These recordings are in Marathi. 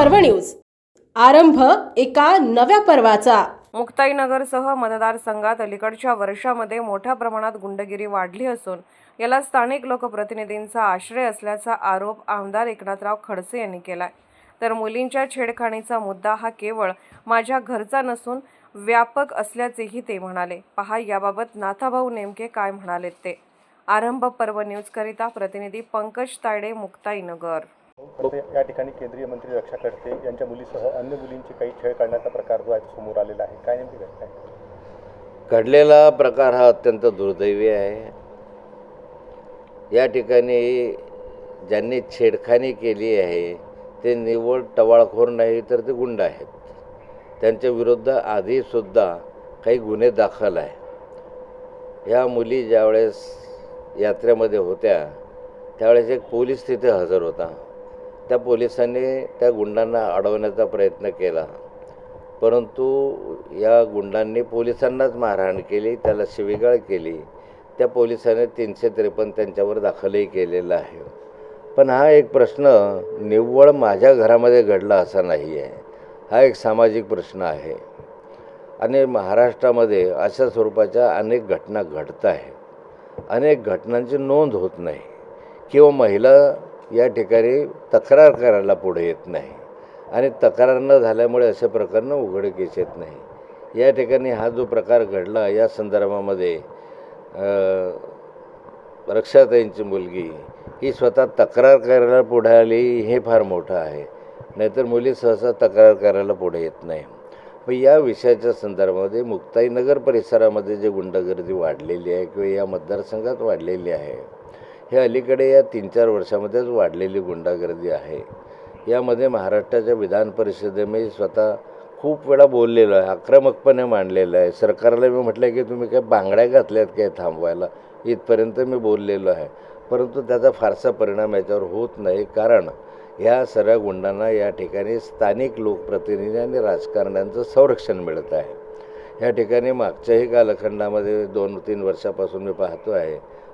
पर्व न्यूज. आरंभ एका नव्या पर्वाचा. मुक्ताईनगरसह मतदारसंघात अलीकडच्या वर्षामध्ये मोठ्या प्रमाणात गुंडगिरी वाढली असून याला स्थानिक लोकप्रतिनिधींचा आश्रय असल्याचा आरोप आमदार एकनाथराव खडसे यांनी केलाय. तर मुलींच्या छेडखाणीचा मुद्दा हा केवळ माझ्या घरचा नसून व्यापक असल्याचेही ते म्हणाले. पहा याबाबत नाथाभाऊ नेमके काय म्हणालेत ते? आरंभ पर्व न्यूजकरिता प्रतिनिधी पंकज तायडे मुक्ताईनगर. खडसे या ठिकाणी केंद्रीय मंत्री रक्षा करते. यांच्या मुलीसह अन्य मुलींची काही छळ काढण्याचा प्रकार जो आहे समोर आलेला आहे. काय नेमकी घटना आहे घडलेला प्रकार हा अत्यंत दुर्दैवी आहे. या ठिकाणी ज्यांनी छेडखानी केली आहे ते निव्वळ टवाळखोर नाही तर ते गुंड आहेत. त्यांच्या विरुद्ध आधीसुद्धा काही गुन्हे दाखल आहे. ह्या मुली ज्यावेळेस यात्रेमध्ये होत्या त्यावेळेस एक पोलीस तिथे हजर होता. त्या पोलिसांनी त्या गुंडांना अडवण्याचा प्रयत्न केला. परंतु या गुंडांनी पोलिसांनाच मारहाण केली त्याला शिवीगाळ केली. त्या पोलिसांनी तीनशे त्रेपन्न त्यांच्यावर दाखलही केलेला आहे. पण हा एक प्रश्न निव्वळ माझ्या घरामध्ये घडला असा नाही आहे हा एक सामाजिक प्रश्न आहे. आणि महाराष्ट्रामध्ये अशा स्वरूपाच्या अनेक घटना घडत आहेत अनेक घटनांची नोंद होत नाही. किंवा महिला या ठिकाणी तक्रार करायला पुढे येत नाही. आणि तक्रार न झाल्यामुळे असे प्रकरणं उघडकीस येत नाही. या ठिकाणी हा जो प्रकार घडला या संदर्भामध्ये रक्षाताईंची मुलगी ही स्वतः तक्रार करायला पुढे आली हे फार मोठं आहे. नाहीतर मुली सहसा तक्रार करायला पुढे येत नाही. पण या विषयाच्या संदर्भामध्ये मुक्ताईनगर परिसरामध्ये जे गुंडगर्दी वाढलेली आहे किंवा या मतदारसंघात वाढलेली आहे हे अलीकडे या तीन चार वर्षामध्येच वाढलेली गुंडागर्दी आहे. यामध्ये महाराष्ट्राच्या विधान परिषदेमध्ये स्वतः खूप वेळा बोललेलो आहे आक्रमकपणे मांडलेलं आहे. सरकारला मी म्हटलं की तुम्ही काय बांगड्या घातल्यात काय थांबवायला? इथपर्यंत मी बोललेलो आहे. परंतु त्याचा फारसा परिणाम याच्यावर होत नाही. कारण ह्या सगळ्या गुंडांना या ठिकाणी स्थानिक लोकप्रतिनिधी आणि राजकारण्यांचं संरक्षण मिळत आहे. या ठिकाणी मागच्याही कालखंडामध्ये दोन तीन वर्षापासून मी पाहतो आहे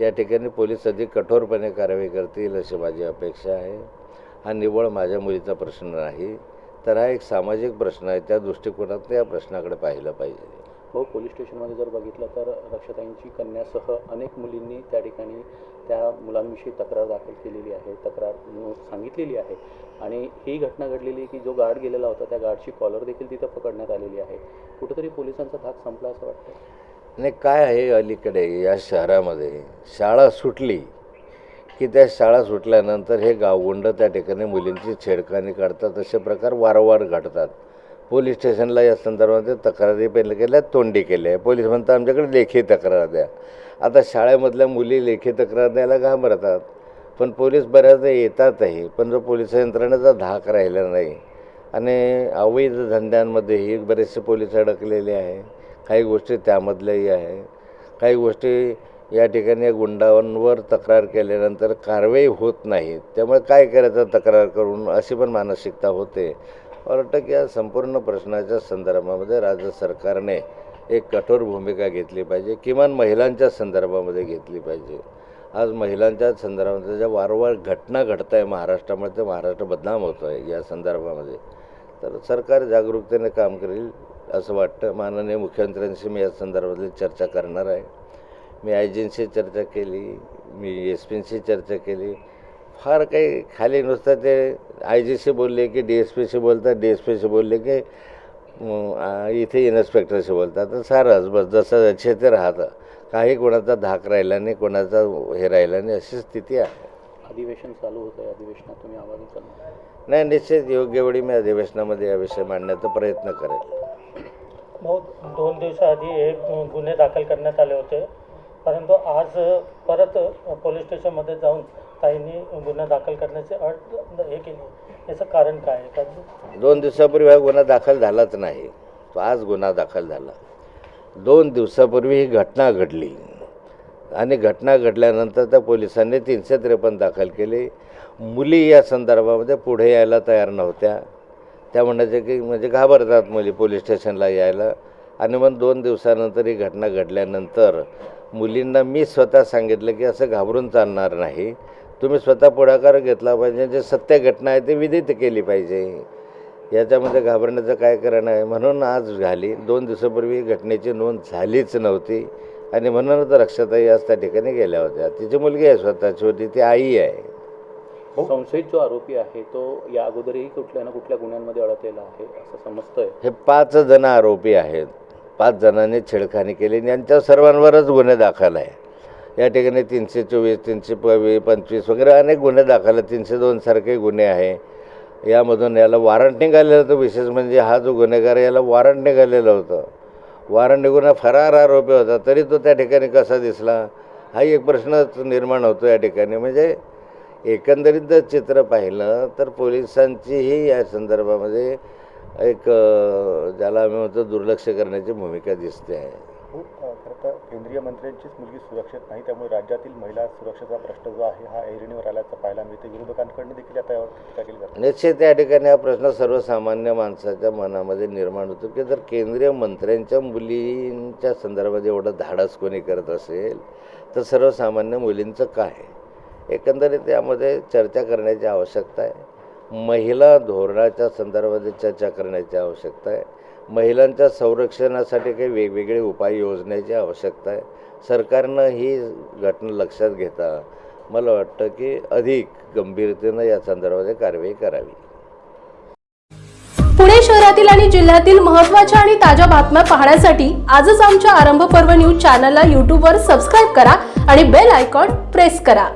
या ठिकाणी पोलीस अधिक कठोरपणे कारवाई करतील अशी माझी अपेक्षा आहे. हा निव्वळ माझ्या मुलीचा प्रश्न नाही तर हा एक सामाजिक प्रश्न आहे. त्या दृष्टिकोनातून या प्रश्नाकडे पाहिलं पाहिजे. हो पोलीस स्टेशनमध्ये जर बघितलं तर रक्षाताईंची कन्यासह अनेक मुलींनी त्या ठिकाणी त्या मुलांविषयी तक्रार दाखल केलेली आहे तक्रार सांगितलेली आहे. आणि ही घटना घडलेली की जो गार्ड गेलेला होता त्या गार्डची कॉलर देखील तिथं पकडण्यात आलेली आहे. कुठंतरी पोलिसांचा धाक संपला असं वाटतं? आणि काय आहे अलीकडे या शहरामध्ये? शाळा सुटली की त्या शाळा सुटल्यानंतर हे गावगुंड त्या ठिकाणी मुलींची छेडखानी काढतात. असे प्रकार वारंवार घडतात. पोलीस स्टेशनला या संदर्भामध्ये तक्रारी पहिले केल्या तोंडी केल्या. आहे पोलीस म्हणतात आमच्याकडे लेखी तक्रार द्या. आता शाळेमधल्या मुली लेखी तक्रार द्यायला घाबरतात. पण पोलीस बऱ्याचदा येतातही पण जो पोलीस यंत्रणेचा धाक राहिला नाही. आणि अवैध धंद्यांमध्येही बरेचसे पोलीस अडकलेले आहे काही गोष्टी त्यामधल्याही आहे. काही गोष्टी या ठिकाणी गुंडांवर तक्रार केल्यानंतर कारवाई होत नाही. त्यामुळे काय करायचं तक्रार करून अशी पण मानसिकता होते. वाटतं की या संपूर्ण प्रश्नाच्या संदर्भामध्ये राज्य सरकारने एक कठोर भूमिका घेतली पाहिजे. किमान महिलांच्या संदर्भामध्ये घेतली पाहिजे. आज महिलांच्या संदर्भामध्ये ज्या वारंवार घटना घडत आहे महाराष्ट्रामध्ये ते महाराष्ट्र बदनाम होतो आहे या संदर्भामध्ये तर सरकार जागरूकतेने काम करेल. असं वाटतं. माननीय मुख्यमंत्र्यांशी मी या संदर्भातली चर्चा करणार आहे. मी आय जींशी चर्चा केली मी एस पींशी चर्चा केली. फार काही खाली नुसतं ते आय जीशी बोलले की डी एस पीशी बोलतात डी एस पीशी बोलले की इथे इन्स्पेक्टरशी बोलतात. तर सारंच बस जसं जसे ते राहतं. काही कोणाचा धाक राहिला नाही कोणाचा हे राहिला नाही अशी स्थिती आहे. अधिवेशन चालू होतं अधिवेशनात तुम्ही आवाज नाही निश्चित योग्य वेळी मी अधिवेशनामध्ये या विषय मांडण्याचा प्रयत्न करेल. दोन दिवसाआधी एक गुन्हे दाखल करण्यात आले होते. परंतु आज परत पोलीस स्टेशनमध्ये जाऊन ताईंनी गुन्हा दाखल करण्याचे अट हे केली. याचं कारण काय आहे? का दोन दिवसापूर्वी हा गुन्हा दाखल झालाच नाही. तो आज गुन्हा दाखल झाला. दोन दिवसापूर्वी ही घटना घडली. आणि घटना घडल्यानंतर त्या पोलिसांनी तीनशे त्रेपन्न दाखल केली. मुली या संदर्भामध्ये पुढे यायला तयार नव्हत्या. त्या म्हणायचे की म्हणजे घाबरतात मुली पोलीस स्टेशनला यायला. आणि मग दोन दिवसानंतर ही घटना घडल्यानंतर मुलींना मी स्वतः सांगितलं की असं घाबरून चालणार नाही. तुम्ही स्वतः पुढाकार घेतला पाहिजे. जे सत्य घटना आहे ती विदित केली पाहिजे. याच्यामध्ये घाबरण्याचं काय कारण आहे? म्हणून आज झाली दोन दिवसापूर्वी घटनेची नोंद झालीच नव्हती. आणि म्हणूनच रक्षाताई आज त्या ठिकाणी गेल्या होत्या. तिची मुलगी आहे स्वतःची होती ती आई आहे. संशयित जो आरोपी आहे तो या अगोदरही कुठल्या ना कुठल्या गुन्ह्यांमध्ये अडकलेला आहे असं समजतंय. हे पाच जण आरोपी आहेत. पाच जणांनी छेडखानी केली आणि यांच्या सर्वांवरच गुन्हे दाखल आहे. या ठिकाणी तीनशे चोवीस तीनशे पवी पंचवीस वगैरे अनेक गुन्हे दाखल आहेत. तीनशे दोन सारखे गुन्हे आहे. यामधून याला वॉरंट निघालेलं होतं. विशेष म्हणजे हा जो गुन्हेगार आहे, याला वॉरंट निघालेलं होतं. वॉरंट निघून हा फरार आरोपी होता. तरी तो त्या ठिकाणी कसा दिसला? हा एक प्रश्नच निर्माण होतो या ठिकाणी. म्हणजे एकंदरीत जर चित्र पाहिलं तर पोलिसांचीही या संदर्भामध्ये एक ज्याला आम्ही म्हणतो दुर्लक्ष करण्याची भूमिका दिसते. आहे हो तर केंद्रीय मंत्र्यांचीच मुलगी सुरक्षित नाही त्यामुळे राज्यातील महिला सुरक्षेचा प्रश्न जो आहे हा ऐरणीवर आल्याचं पाहायला मिळते विरोधकांकडून देखील आता यावर टीका केली जाते. निश्चित या ठिकाणी हा प्रश्न सर्वसामान्य माणसाच्या मनामध्ये निर्माण होतो की जर केंद्रीय मंत्र्यांच्या मुलींच्या संदर्भात एवढं धाडस कोणी करत असेल तर सर्वसामान्य मुलींचं काय? एकंदरीत यामध्ये चर्चा करण्याची आवश्यकता आहे. महिला धोरणाच्या संदर्भात चर्चा करण्याची आवश्यकता आहे. महिलांच्या संरक्षणासाठी काही वेगवेगळे उपाय योजण्याची आवश्यकता आहे. सरकारनं ही घटना लक्षात घेता मला वाटतं की अधिक गंभीरतेनं या संदर्भात कारवाई करावी. पुणे शहरातील आणि जिल्ह्यातील महत्त्वाच्या आणि ताज्या बातम्या पाहण्यासाठी आजच आमच्या आरंभ पर्व न्यूज चॅनलला यूट्यूबवर सबस्क्राईब करा आणि बेल आयकॉन प्रेस करा.